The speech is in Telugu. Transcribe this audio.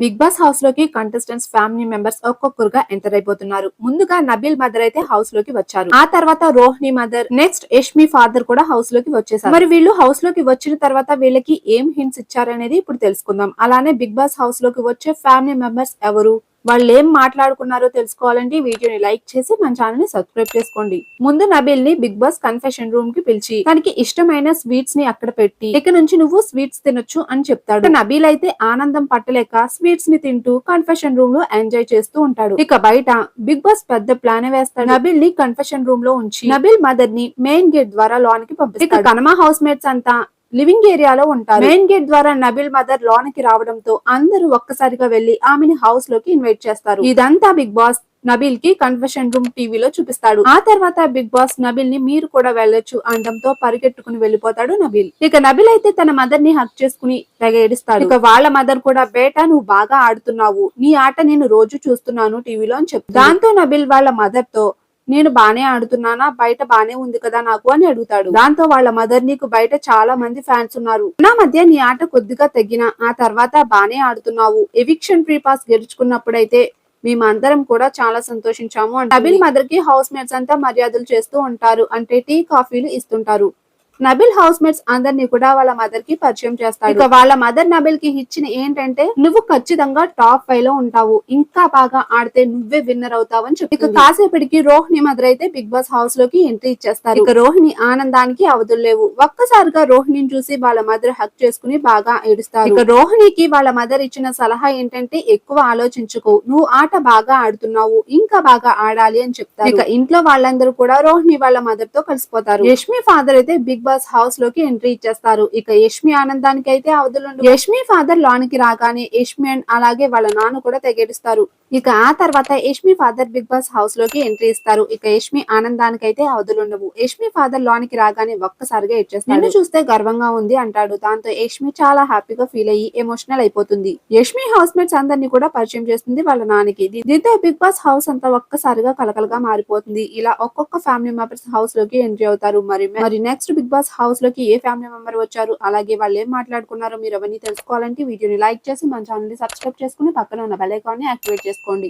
బిగ్ బాస్ హౌస్లోకి కంటెస్టెంట్స్ ఫ్యామిలీ మెంబర్స్ ఒక్కొక్కరుగా ఎంటర్ అయిపోతున్నారు. ముందుగా నబీల్ మదర్ అయితే హౌస్లోకి వచ్చారు. ఆ తర్వాత Rohini mother next Yashmi father కూడా హౌస్లోకి వచ్చేసారు. మరి వీళ్ళు హౌస్లోకి వచ్చిన తర్వాత వీళ్ళకి ఏం హింట్స్ ఇచ్చారనేది ఇప్పుడు తెలుసుకుందాం. అలానే బిగ్ బాస్ హౌస్లోకి వచ్చే ఫ్యామిలీ మెంబర్స్ ఎవరు? వాళ్ళు ఏం మాట్లాడుకున్నారో తెలుసుకోవాలంటే వీడియోని లైక్ చేసి మన ఛానల్ని సబ్స్క్రైబ్ చేసుకోండి. ముందు నబిల్ని బిగ్ బాస్ కన్ఫెషన్ రూమ్కి పిలిచి తనకి ఇష్టమైన స్వీట్స్ని అక్కడ పెట్టి ఇక నుంచి నువ్వు స్వీట్స్ తినొచ్చు అని చెప్తాడు. నబీల్ అయితే ఆనందం పట్టలేక స్వీట్స్ని తింటూ కన్ఫెషన్ రూమ్లో ఎంజాయ్ చేస్తూ ఉంటాడు. ఇక బయట బిగ్ బాస్ పెద్ద ప్లాన్ వేస్తాడు. నబిల్ని కన్ఫెషన్ రూమ్లో ఉంచి నబిల్ మదర్ని మెయిన్ గేట్ ద్వారా లోనికి పంపిస్తాడు. ఇక కనమా హౌస్ మేట్స్ అంతా లివింగ్ ఏరియాలో ఉంటారు. మెయిన్ గేట్ ద్వారా నబిల్ మదర్ లోనికి రావడంతో అందరూ ఒక్కసారిగా వెళ్ళి ఆమెని హౌస్లోకి ఇన్వైట్ చేస్తారు. ఇదంతా బిగ్ బాస్ నబిల్కి కన్ఫెషన్ రూమ్ టీవీలో చూపిస్తాడు. ఆ తర్వాత బిగ్ బాస్ నబిల్ని మీరు కూడా వెళ్ళొచ్చు అనడంతో పరిగెట్టుకుని వెళ్ళిపోతాడు నబిల్. ఇక నబిల్ అయితే తన మదర్ని హక్ చేసుకుని తెగ ఏడుస్తాడు. ఇక వాళ్ళ మదర్ కూడా బేటా నువ్వు బాగా ఆడుతున్నావు. నీ ఆట నేను రోజు చూస్తున్నాను టీవీలో అని చెప్తాడు. దాంతో నబిల్ వాళ్ళ మదర్తో నేను బానే ఆడుతున్నానా? బయట బానే ఉంది కదా నాకు అని అడుగుతాడు. దాంతో వాళ్ళ మదర్ నీకు బయట చాలా మంది ఫ్యాన్స్ ఉన్నారు. నా మధ్య నీ ఆట కొద్దిగా తగ్గిన ఆ తర్వాత బానే ఆడుతున్నావు. ఎవిక్షన్ ఫ్రీ పాస్ గెలుచుకున్నప్పుడైతే మేమందరం కూడా చాలా సంతోషించాము అంటే మదర్కి హౌస్ మేట్స్ అంతా మర్యాదలు చేస్తూ ఉంటారు. అంటే టీ కాఫీలు ఇస్తుంటారు. నబిల్ హౌస్ మేట్స్ అందరినీ కూడా వాళ్ళ మదర్కి పరిచయం చేస్తాడు. ఇక వాళ్ళ మదర్ నబిల్కి ఇచ్చిన ఏంటంటే నువ్వు ఖచ్చితంగా టాప్ ఫైవ్లో ఉంటావు. ఇంకా బాగా ఆడితే నువ్వే విన్నర్ అవుతావు అని చెప్పి ఇక కాసేపటికి రోహిణి మదర్ అయితే బిగ్ బాస్ హౌస్లోకి ఎంట్రీ ఇచ్చేస్తారు. ఇక రోహిణి ఆనందానికి అవధులు లేవు. ఒక్కసారిగా రోహిణిని చూసి వాళ్ళ మదర్ హక్ చేసుకుని బాగా ఏడుస్తారు. ఇక రోహిణికి వాళ్ళ మదర్ ఇచ్చిన సలహా ఏంటంటే ఎక్కువ ఆలోచించుకో. నువ్వు ఆట బాగా ఆడుతున్నావు. ఇంకా బాగా ఆడాలి అని చెప్తారు. ఇక ఇంట్లో వాళ్ళందరూ కూడా రోహిణి వాళ్ళ మదర్తో కలిసిపోతారు. యష్మి ఫాదర్ అయితే బిగ్ బాస్ హౌస్లోకి ఎంట్రీ ఇచ్చేస్తారు. ఇక యష్మి ఆనందానికి అయితే అవధులు యష్మి ఫాదర్ లోనికి రాగానే యష్మి అండ్ అలాగే వాళ్ళ నాన్న కూడా తెగేడుస్తారు. ఇక ఆ తర్వాత యష్మి ఫాదర్ బిగ్ బాస్ హౌస్లోకి ఎంట్రీ ఇస్తారు. ఇక యష్మి ఆనందానికి అయితే అవధులు ఉండవు యష్మి ఫాదర్ లోనికి రాగానే ఒక్కసారిగా ఇచ్చేస్తారు నిన్ను చూస్తే గర్వంగా ఉంది అంటాడు. దాంతో యష్మి చాలా హ్యాపీగా ఫీల్ అయ్యి ఎమోషనల్ అయిపోతుంది. యష్మి హౌస్ మేట్స్ అందరినీ కూడా పరిచయం చేస్తుంది వాళ్ళ నాన్నకి. దీంతో బిగ్ బాస్ హౌస్ అంతా ఒక్కసారిగా కలకలగా మారిపోతుంది. ఇలా ఒక్కొక్క ఫ్యామిలీ మెంబర్స్ హౌస్లోకి ఎంట్రీ అవుతారు. మరి మరి నెక్స్ట్ బిగ్ బాస్ హౌస్లోకి ఏ ఫ్యామిలీ మెంబర్ వచ్చారు? అలాగే వాళ్ళు ఏం మాట్లాడుకున్నారో మీరు అవన్నీ తెలుసుకోవాలంటే వీడియోని లైక్ చేసి మన ఛానల్ని సబ్స్క్రైబ్ చేసుకుని పక్కన ఉన్న బెల్ ఐకాన్ని యాక్టివేట్ చేసుకోండి